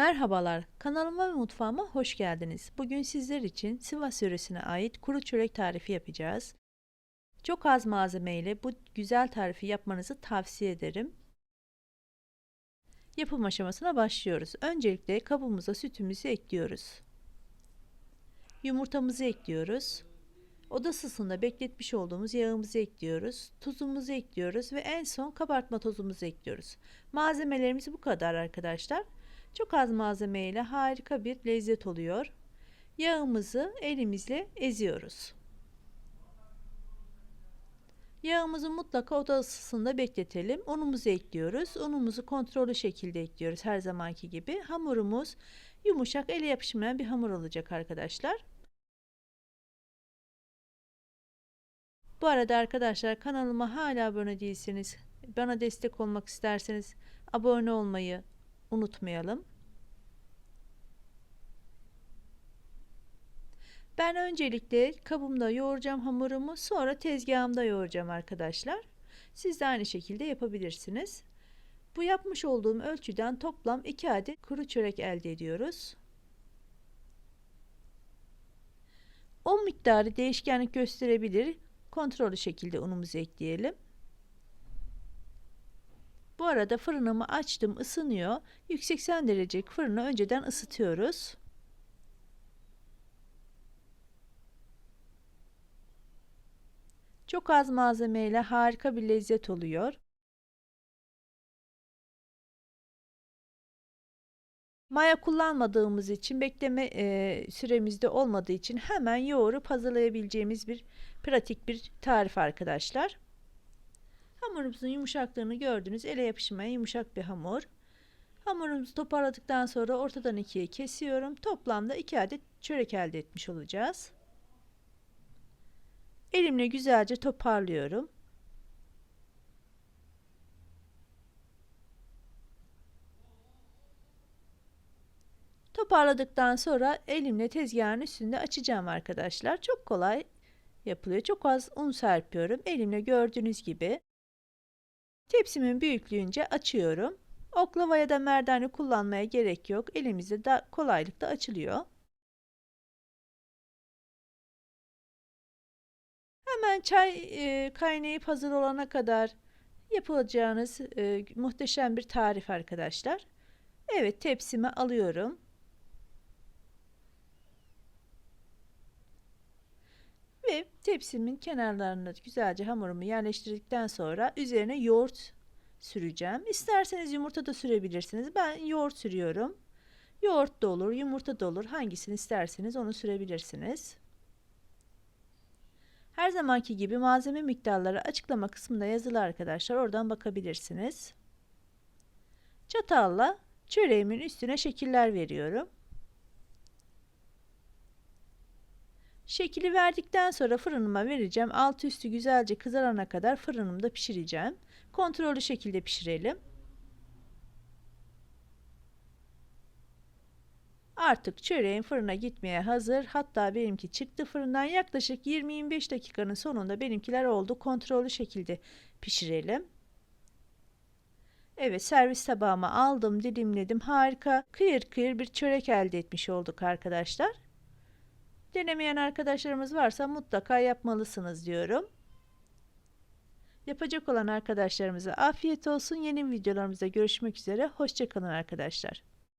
Merhabalar, kanalıma ve mutfağıma hoş geldiniz. Bugün sizler için Sivas yöresine ait kuru çörek tarifi yapacağız. Çok az malzeme ile bu güzel tarifi yapmanızı tavsiye ederim. Yapım aşamasına başlıyoruz. Öncelikle kabımıza sütümüzü ekliyoruz. Yumurtamızı ekliyoruz. Oda ısısında bekletmiş olduğumuz yağımızı ekliyoruz. Tuzumuzu ekliyoruz ve en son kabartma tozumuzu ekliyoruz. Malzemelerimiz bu kadar arkadaşlar. Çok az malzeme ile harika bir lezzet oluyor. Yağımızı elimizle eziyoruz. Yağımızı mutlaka oda ısısında bekletelim. Unumuzu ekliyoruz. Unumuzu kontrollü şekilde ekliyoruz her zamanki gibi. Hamurumuz yumuşak, ele yapışmayan bir hamur olacak arkadaşlar. Bu arada arkadaşlar kanalıma hala abone değilseniz, bana destek olmak isterseniz abone olmayı unutmayalım. Ben öncelikle kabımda yoğuracağım hamurumu sonra tezgahımda yoğuracağım arkadaşlar. Siz de aynı şekilde yapabilirsiniz. Bu yapmış olduğum ölçüden toplam 2 adet kuru çörek elde ediyoruz. Un miktarı değişkenlik gösterebilir. Kontrollü şekilde unumuzu ekleyelim. Bu arada fırınımı açtım ısınıyor. 180 derecelik fırını önceden ısıtıyoruz. Çok az malzemeyle harika bir lezzet oluyor. Maya kullanmadığımız için bekleme e, süremizde olmadığı için hemen yoğurup hazırlayabileceğimiz bir pratik bir tarif arkadaşlar. Hamurumuzun yumuşaklığını gördünüz. Ele yapışmayan yumuşak bir hamur. Hamurumuzu toparladıktan sonra ortadan ikiye kesiyorum. Toplamda iki adet çörek elde etmiş olacağız. Elimle güzelce toparlıyorum. Toparladıktan sonra elimle tezgahın üstünde açacağım arkadaşlar. Çok kolay yapılıyor. Çok az un serpiyorum. Elimle gördüğünüz gibi tepsimin büyüklüğünce açıyorum. Oklava ya da merdane kullanmaya gerek yok. Elimizde de kolaylıkla açılıyor. Hemen çay e, kaynayıp hazır olana kadar yapacağınız e, muhteşem bir tarif arkadaşlar. Evet tepsime alıyorum. Ve tepsimin kenarlarına güzelce hamurumu yerleştirdikten sonra üzerine yoğurt süreceğim. İsterseniz yumurta da sürebilirsiniz. Ben yoğurt sürüyorum. Yoğurt da olur, yumurta da olur. Hangisini isterseniz onu sürebilirsiniz. Her zamanki gibi malzeme miktarları açıklama kısmında yazılı arkadaşlar. Oradan bakabilirsiniz. Çatalla çöreğimin üstüne şekiller veriyorum. Şekili verdikten sonra fırınıma vereceğim. Altı üstü güzelce kızarana kadar fırınımda pişireceğim. Kontrollü şekilde pişirelim. Artık çöreğin fırına gitmeye hazır. Hatta benimki çıktı fırından yaklaşık 20-25 dakikanın sonunda benimkiler oldu. Kontrollü şekilde pişirelim. Evet servis tabağıma aldım dilimledim. Harika kıyır kıyır bir çörek elde etmiş olduk arkadaşlar. Denemeyen arkadaşlarımız varsa mutlaka yapmalısınız diyorum. Yapacak olan arkadaşlarımıza afiyet olsun. Yeni videolarımızda görüşmek üzere. Hoşçakalın arkadaşlar.